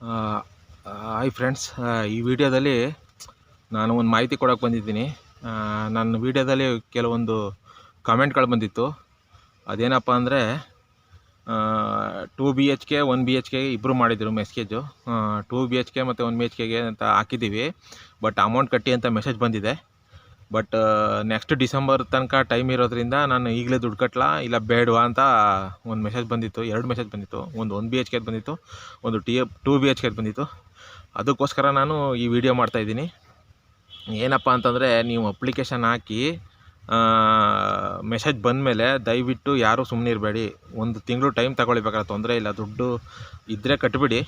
Hi friends ಈ ವಿಡಿಯೋದಲ್ಲಿ ನಾನು ಒಂದು ಮಾಹಿತಿ ಕೊಡೋಕೆ ಬಂದಿದ್ದೀನಿ. ನನ್ನ ವಿಡಿಯೋದಲ್ಲಿ ಕೆಲವೊಂದು ಕಾಮೆಂಟ್ಗಳು ಬಂದಿತ್ತು. ಅದೇನಪ್ಪ ಅಂದರೆ two B H K one B H K ಇಬ್ಬರು ಮಾಡಿದರು message two B H K ಮತ್ತು ಒನ್ ಬಿ ಎಚ್ ಕೆಗೆ ಅಂತ ಹಾಕಿದ್ದೀವಿ. ಬಟ್ ಅಮೌಂಟ್ ಕಟ್ಟಿ ಅಂತ ಮೆಸೇಜ್ ಬಂದಿದೆ. ಬಟ್ ನೆಕ್ಸ್ಟ್ ಡಿಸೆಂಬರ್ ತನಕ ಟೈಮ್ ಇರೋದ್ರಿಂದ ನಾನು ಈಗಲೇ ದುಡ್ಡು ಕಟ್ಟಲಾ ಇಲ್ಲ ಬೇಡವಾ ಅಂತ ಒಂದು ಮೆಸೇಜ್ ಬಂದಿತ್ತು, ಎರಡು ಮೆಸೇಜ್ ಬಂದಿತ್ತು. ಒಂದು ಒನ್ ಬಿ ಎಚ್ ಕೆದು ಬಂದಿತ್ತು, ಒಂದು ಟಿ ಟೂ ಬಿ ಎಚ್ ಕೆದು ಬಂದಿತ್ತು. ಅದಕ್ಕೋಸ್ಕರ ನಾನು ಈ ವಿಡಿಯೋ ಮಾಡ್ತಾಯಿದ್ದೀನಿ ಏನಪ್ಪ ಅಂತಂದರೆ ನೀವು ಅಪ್ಲಿಕೇಶನ್ ಹಾಕಿ ಮೆಸೇಜ್ ಬಂದಮೇಲೆ ದಯವಿಟ್ಟು ಯಾರೂ ಸುಮ್ಮನೆ ಇರಬೇಡಿ. ಒಂದು ತಿಂಗಳು ಟೈಮ್ ತಗೊಳ್ಬೇಕಾದ್ರೆ ತೊಂದರೆ ಇಲ್ಲ. ದುಡ್ಡು ಇದ್ದರೆ ಕಟ್ಬಿಡಿ.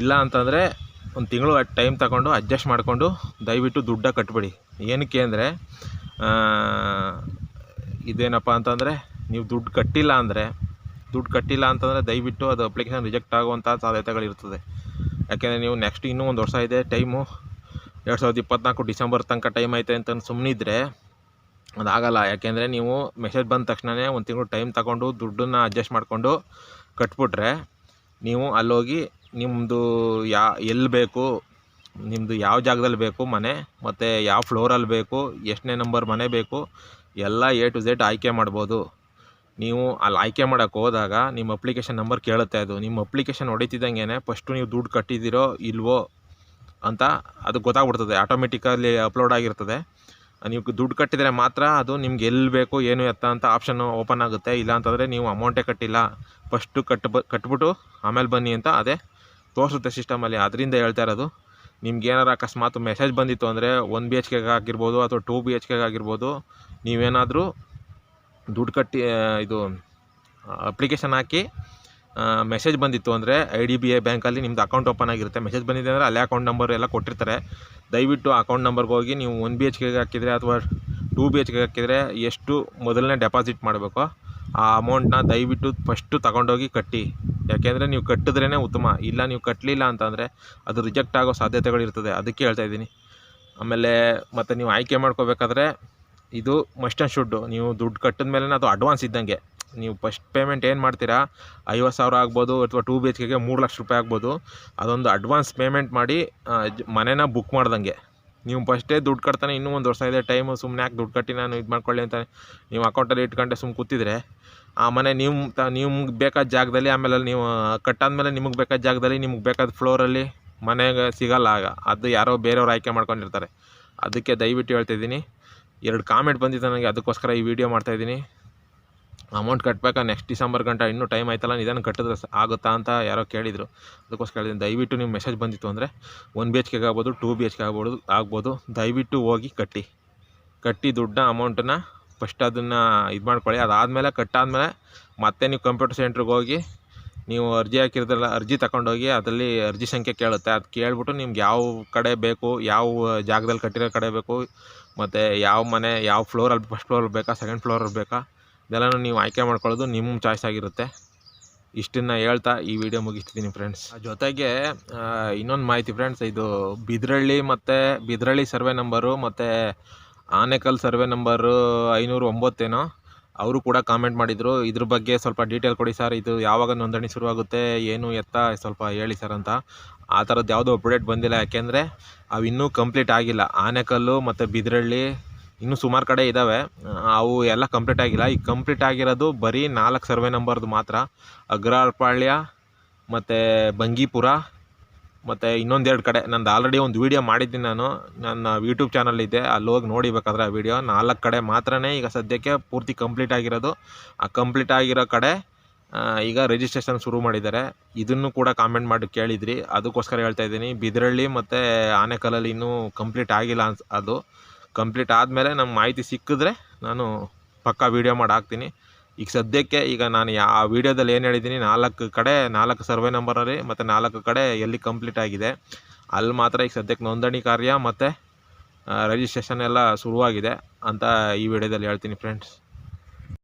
ಇಲ್ಲ ಅಂತಂದರೆ ಒಂದು ತಿಂಗಳು ಟೈಮ್ ತಗೊಂಡು ಅಡ್ಜಸ್ಟ್ ಮಾಡಿಕೊಂಡು ದಯವಿಟ್ಟು ದುಡ್ಡ ಕಟ್ಬಿಡಿ. ಏನಕ್ಕೆ ಅಂದರೆ ಇದೇನಪ್ಪ ಅಂತಂದರೆ, ನೀವು ದುಡ್ಡು ಕಟ್ಟಿಲ್ಲ ಅಂದರೆ, ದುಡ್ಡು ಕಟ್ಟಿಲ್ಲ ಅಂತಂದರೆ ದಯವಿಟ್ಟು ಅದು ಅಪ್ಲಿಕೇಶನ್ ರಿಜೆಕ್ಟ್ ಆಗುವಂಥ ಸಾಧ್ಯತೆಗಳಿರ್ತದೆ ಯಾಕೆಂದರೆ ನೀವು ನೆಕ್ಸ್ಟ್ ಇನ್ನೂ ಒಂದು ವರ್ಷ ಇದೆ ಟೈಮು ಎರಡು ಸಾವಿರದ ಇಪ್ಪತ್ತ್ನಾಲ್ಕು ಡಿಸೆಂಬರ್ ತನಕ ಟೈಮ್ ಐತೆ ಅಂತ ಸುಮ್ಮನಿದ್ರೆ ಅದಾಗಲ್ಲ. ಯಾಕೆಂದರೆ ನೀವು ಮೆಸೇಜ್ ಬಂದ ತಕ್ಷಣವೇ ಒಂದು ತಿಂಗಳು ಟೈಮ್ ತಗೊಂಡು ದುಡ್ಡನ್ನು ಅಡ್ಜಸ್ಟ್ ಮಾಡಿಕೊಂಡು ಕಟ್ಬಿಟ್ರೆ, ನೀವು ಅಲ್ಲೋಗಿ ನಿಮ್ಮದು ಯಾ, ಎಲ್ಲಿ ಬೇಕು ನಿಮ್ಮದು ಯಾವ ಜಾಗದಲ್ಲಿ ಬೇಕು ಮನೆ, ಮತ್ತು ಯಾವ ಫ್ಲೋರಲ್ಲಿ ಬೇಕು, ಎಷ್ಟನೇ ನಂಬರ್ ಮನೆ ಬೇಕು, ಎಲ್ಲ ಎ ಟು ಝೆಡ್ ಆಯ್ಕೆ ಮಾಡ್ಬೋದು. ನೀವು ಅಲ್ಲಿ ಆಯ್ಕೆ ಮಾಡೋಕ್ಕೆ ಹೋದಾಗ ನಿಮ್ಮ ಅಪ್ಲಿಕೇಶನ್ ನಂಬರ್ ಕೇಳುತ್ತೆ ಅದು. ನಿಮ್ಮ ಅಪ್ಲಿಕೇಶನ್ ಹೊಡಿತಿದ್ದಂಗೆ ಫಸ್ಟು ನೀವು ದುಡ್ಡು ಕಟ್ಟಿದ್ದೀರೋ ಇಲ್ವೋ ಅಂತ ಅದು ಗೊತ್ತಾಗ್ಬಿಡ್ತದೆ. ಆಟೋಮೆಟಿಕಲ್ಲಿ ಅಪ್ಲೋಡ್ ಆಗಿರ್ತದೆ. ನೀವು ದುಡ್ಡು ಕಟ್ಟಿದರೆ ಮಾತ್ರ ಅದು ನಿಮ್ಗೆ ಎಲ್ಲಿ ಬೇಕು, ಏನು ಎತ್ತ ಅಂತ ಆಪ್ಷನ್ ಓಪನ್ ಆಗುತ್ತೆ. ಇಲ್ಲ ಅಂತಂದರೆ ನೀವು ಅಮೌಂಟೇ ಕಟ್ಟಿಲ್ಲ. ಫಸ್ಟು ಕಟ್ಟು ಕಟ್ಬಿಟ್ಟು ಆಮೇಲೆ ಬನ್ನಿ ಅಂತ ಅದೇ ತೋರಿಸುತ್ತೆ ಸಿಸ್ಟಮಲ್ಲಿ ಅದರಿಂದ ಹೇಳ್ತಾ ಇರೋದು ನಿಮ್ಗೆ ಏನಾರು ಅಕಸ್ಮಾತ್ ಮೆಸೇಜ್ ಬಂದಿತ್ತು ಅಂದರೆ ಒನ್ ಬಿ ಎಚ್ ಕೆಗೆ ಆಗಿರ್ಬೋದು ಅಥವಾ ಟೂ ಬಿ ಎಚ್ ಕೆಗೆ ಆಗಿರ್ಬೋದು ನೀವೇನಾದರೂ ದುಡ್ಡು ಕಟ್ಟಿ ಇದು ಅಪ್ಲಿಕೇಶನ್ ಹಾಕಿ ಮೆಸೇಜ್ ಬಂದಿತ್ತು ಅಂದರೆ ಐ ಡಿ ಬಿ ಐ ಬ್ಯಾಂಕಲ್ಲಿ ನಿಮ್ದು ಅಕೌಂಟ್ ಓಪನ್ ಆಗಿರುತ್ತೆ. ಮೆಸೇಜ್ ಬಂದಿದೆ ಅಂದರೆ ಅಲ್ಲೇ ಅಕೌಂಟ್ ನಂಬರ್ ಎಲ್ಲ ಕೊಟ್ಟಿರ್ತಾರೆ. ದಯವಿಟ್ಟು ಅಕೌಂಟ್ ನಂಬರ್ಗೆ ಹೋಗಿ ನೀವು ಒನ್ ಬಿ ಎಚ್ ಕೆಗೆ ಹಾಕಿದರೆ ಅಥವಾ ಟೂ ಬಿ ಎಚ್ ಕೆಗೆ ಹಾಕಿದರೆ ಎಷ್ಟು ಮೊದಲನೇ ಡೆಪಾಸಿಟ್ ಮಾಡಬೇಕು. ಆ ಅಮೌಂಟ್ನ ದಯವಿಟ್ಟು ಫಸ್ಟು ತಗೊಂಡೋಗಿ ಕಟ್ಟಿ. ಯಾಕೆಂದರೆ ನೀವು ಕಟ್ಟಿದ್ರೇ ಉತ್ತಮ. ಇಲ್ಲ ನೀವು ಕಟ್ಟಲಿಲ್ಲ ಅಂತಂದರೆ ಅದು ರಿಜೆಕ್ಟ್ ಆಗೋ ಸಾಧ್ಯತೆಗಳಿರ್ತದೆ ಅದಕ್ಕೆ ಹೇಳ್ತಾ ಇದ್ದೀನಿ. ಆಮೇಲೆ ಮತ್ತು ನೀವು ಆಯ್ಕೆ ಮಾಡ್ಕೋಬೇಕಾದ್ರೆ ಇದು ಮಸ್ಟ್ ಆ್ಯಂಡ್ ಶುಡ್ಡು ನೀವು ದುಡ್ಡು ಕಟ್ಟಿದ ಮೇಲೆ ಅದು ಅಡ್ವಾನ್ಸ್ ಇದ್ದಂಗೆ. ನೀವು ಫಸ್ಟ್ ಪೇಮೆಂಟ್ ಏನು ಮಾಡ್ತೀರಾ? ಐವತ್ತು ಸಾವಿರ ಆಗ್ಬೋದು ಅಥವಾ ಟೂ ಬಿ ಎಚ್ ಕೆಗೆ ಮೂರು ಲಕ್ಷ ರೂಪಾಯಿ ಆಗ್ಬೋದು. ಅದೊಂದು ಅಡ್ವಾನ್ಸ್ ಪೇಮೆಂಟ್ ಮಾಡಿ ಮನೇನ ಬುಕ್ ಮಾಡ್ದಂಗೆ. ನೀವು ಫಸ್ಟೇ ದುಡ್ಡು ಕಟ್ತಾನೆ, ಇನ್ನೂ ಒಂದು ವರ್ಷ ಇದೆ ಟೈಮು ಸುಮ್ಮನೆ ಯಾಕೆ ದುಡ್ಡು ಕಟ್ಟಿ ನಾನು ಇದು ಮಾಡ್ಕೊಳ್ಳಿ ಅಂತ ನೀವು ಅಕೌಂಟಲ್ಲಿ ಇಟ್ಕೊಂಡೆ ಸುಮ್ಮನೆ ಕೂತಿದ್ರೆ, ಆ ಮನೆ ನೀವು ತ, ನಿಮ್ಗೆ ಬೇಕಾದ ಜಾಗದಲ್ಲಿ ಆಮೇಲೆ ಅಲ್ಲಿ ನೀವು ಕಟ್ಟಾದ್ಮೇಲೆ ನಿಮಗೆ ಬೇಕಾದ ಜಾಗದಲ್ಲಿ ನಿಮ್ಗೆ ಬೇಕಾದ ಫ್ಲೋರಲ್ಲಿ ಮನೆಗೆ ಸಿಗಲ್ಲ ಆಗ. ಅದು ಯಾರೋ ಬೇರೆಯವ್ರು ಆಯ್ಕೆ ಮಾಡ್ಕೊಂಡಿರ್ತಾರೆ. ಅದಕ್ಕೆ ದಯವಿಟ್ಟು ಹೇಳ್ತಿದ್ದೀನಿ ಎರಡು ಕಾಮೆಂಟ್ ಬಂದಿತ್ತು ನನಗೆ, ಅದಕ್ಕೋಸ್ಕರ ಈ ವಿಡಿಯೋ ಮಾಡ್ತಾಯಿದ್ದೀನಿ ಅಮೌಂಟ್ ಕಟ್ಟಬೇಕಾ ನೆಕ್ಸ್ಟ್ ಡಿಸೆಂಬರ್ ಗಂಟ ಇನ್ನೂ ಟೈಮ್ ಆಯ್ತಲ್ಲ ಇದನ್ನು ಕಟ್ಟಿದ್ರೆ ಆಗುತ್ತಾ ಅಂತ ಯಾರೋ ಕೇಳಿದರು. ಅದಕ್ಕೋಸ್ಕರ ಹೇಳಿದ್ದೀನಿ, ದಯವಿಟ್ಟು ನಿಮ್ಮ ಮೆಸೇಜ್ ಬಂದಿತ್ತು ಅಂದರೆ ಒನ್ ಬಿ ಎಚ್ ಕೆಗೆ ಆಗ್ಬೋದು ಟೂ ಬಿ ಎಚ್ ಕೆ ಆಗ್ಬೋದು ಆಗ್ಬೋದು. ದಯವಿಟ್ಟು ಹೋಗಿ ಕಟ್ಟಿ. ಕಟ್ಟಿ ದುಡ್ಡನ್ನ ಅಮೌಂಟನ್ನು ಫಸ್ಟ್ ಅದನ್ನು ಇದು ಮಾಡ್ಕೊಳ್ಳಿ. ಅದಾದಮೇಲೆ ಕಟ್ಟಾದಮೇಲೆ ಮತ್ತೆ ನೀವು ಕಂಪ್ಯೂಟರ್ ಸೆಂಟ್ರಿಗೆ ಹೋಗಿ ನೀವು ಅರ್ಜಿ ಹಾಕಿರೋದಲ್ಲ, ಅರ್ಜಿ ತಗೊಂಡೋಗಿ ಅದರಲ್ಲಿ ಅರ್ಜಿ ಸಂಖ್ಯೆ ಕೇಳುತ್ತೆ. ಅದು ಕೇಳಿಬಿಟ್ಟು ನಿಮ್ಗೆ ಯಾವ ಕಡೆ ಬೇಕು, ಯಾವ ಜಾಗದಲ್ಲಿ ಕಟ್ಟಿರೋ ಕಡೆ ಬೇಕು, ಮತ್ತು ಯಾವ ಮನೆ, ಯಾವ ಫ್ಲೋರಲ್ಲಿ ಫಸ್ಟ್ ಫ್ಲೋರಲ್ಲಿ ಬೇಕಾ ಸೆಕೆಂಡ್ ಫ್ಲೋರಲ್ಲಿ ಬೇಕಾ? ಇದೆಲ್ಲನೂ ನೀವು ಆಯ್ಕೆ ಮಾಡ್ಕೊಳ್ಳೋದು ನಿಮ್ಮ ಚಾಯ್ಸ್ ಆಗಿರುತ್ತೆ. ಇಷ್ಟನ್ನು ಹೇಳ್ತಾ ಈ ವಿಡಿಯೋ ಮುಗಿಸ್ತಿದ್ದೀನಿ ಫ್ರೆಂಡ್ಸ್ ಜೊತೆಗೆ ಇನ್ನೊಂದು ಮಾಹಿತಿ ಫ್ರೆಂಡ್ಸ್ ಇದು ಬಿದ್ರಳ್ಳಿ ಮತ್ತು ಬಿದ್ರಳ್ಳಿ ಸರ್ವೆ ನಂಬರು ಮತ್ತು ಆನೆಕಲ್ ಸರ್ವೆ ನಂಬರು ಐನೂರು ಒಂಬತ್ತೇನೋ ಅವರು ಕೂಡ ಕಾಮೆಂಟ್ ಮಾಡಿದರು. ಇದ್ರ ಬಗ್ಗೆ ಸ್ವಲ್ಪ ಡೀಟೇಲ್ ಕೊಡಿ ಸರ್ ಇದು ಯಾವಾಗ ನೋಂದಣಿ ಶುರುವಾಗುತ್ತೆ, ಏನು ಎತ್ತ, ಸ್ವಲ್ಪ ಹೇಳಿ ಸರ್ ಅಂತ. ಆ ಥರದ್ದು ಯಾವುದೋ ಅಪ್ಡೇಟ್ ಬಂದಿಲ್ಲ. ಯಾಕೆಂದರೆ, ಅವು ಇನ್ನೂ ಕಂಪ್ಲೀಟ್ ಆಗಿಲ್ಲ. ಆನೆಕಲ್ಲು ಮತ್ತು ಬಿದ್ರಳ್ಳಿ ಇನ್ನೂ ಸುಮಾರು ಕಡೆ ಇದ್ದಾವೆ ಅವು ಎಲ್ಲ ಕಂಪ್ಲೀಟ್ ಆಗಿಲ್ಲ. ಈಗ ಕಂಪ್ಲೀಟ್ ಆಗಿರೋದು ಬರೀ ನಾಲ್ಕು ಸರ್ವೆ ನಂಬರ್ದು ಮಾತ್ರ. ಅಗ್ರಪಾಳ್ಯ ಮತ್ತು ಬಂಗೀಪುರ, ಮತ್ತು ಇನ್ನೊಂದೆರಡು ಕಡೆ. ನಂದು ಆಲ್ರೆಡಿ ಒಂದು ವೀಡಿಯೋ ಮಾಡಿದ್ದೀನಿ ನಾನು. ನನ್ನ ಯೂಟ್ಯೂಬ್ ಚಾನಲ್ ಇದೆ. ಅಲ್ಲಿ ಹೋಗಿ ನೋಡಿಬೇಕಾದ್ರೆ ಆ ವೀಡಿಯೋ ನಾಲ್ಕು ಕಡೆ ಮಾತ್ರನೇ ಈಗ ಸದ್ಯಕ್ಕೆ ಪೂರ್ತಿ ಕಂಪ್ಲೀಟ್ ಆಗಿರೋದು. ಆ ಕಂಪ್ಲೀಟ್ ಆಗಿರೋ ಕಡೆ ಈಗ ರಿಜಿಸ್ಟ್ರೇಷನ್ ಶುರು ಮಾಡಿದ್ದಾರೆ. ಇದನ್ನು ಕೂಡ ಕಾಮೆಂಟ್ ಮಾಡಿ ಕೇಳಿದ್ರಿ. ಅದಕ್ಕೋಸ್ಕರ ಹೇಳ್ತಾ ಇದ್ದೀನಿ. ಬಿದರಳ್ಳಿ ಮತ್ತು ಆನೆಕಲ್ಲಲ್ಲಿ ಇನ್ನೂ ಕಂಪ್ಲೀಟ್ ಆಗಿಲ್ಲ ಅದು. ಕಂಪ್ಲೀಟ್ ಆದಮೇಲೆ ನಮ್ಮ ಮಾಹಿತಿ ಸಿಕ್ಕಿದ್ರೆ ನಾನು ಪಕ್ಕಾ ವೀಡಿಯೋ ಮಾಡಿ ಹಾಕ್ತೀನಿ. ಈಗ ಸದ್ಯಕ್ಕೆ ಈಗ ನಾನು ಯಾ ಆ ವೀಡಿಯೋದಲ್ಲಿ ಏನು ಹೇಳಿದ್ದೀನಿ ನಾಲ್ಕು ಕಡೆ, ನಾಲ್ಕು ಸರ್ವೆ ನಂಬರಲ್ಲಿ ಮತ್ತು ನಾಲ್ಕು ಕಡೆ ಎಲ್ಲಿ ಕಂಪ್ಲೀಟ್ ಆಗಿದೆ. ಅಲ್ಲಿ ಮಾತ್ರ ಈಗ ಸದ್ಯಕ್ಕೆ ನೋಂದಣಿ ಕಾರ್ಯ ಮತ್ತು ರಿಜಿಸ್ಟ್ರೇಷನ್ ಎಲ್ಲ ಶುರುವಾಗಿದೆ ಅಂತ ಈ ವಿಡಿಯೋದಲ್ಲಿ ಹೇಳ್ತೀನಿ ಫ್ರೆಂಡ್ಸ್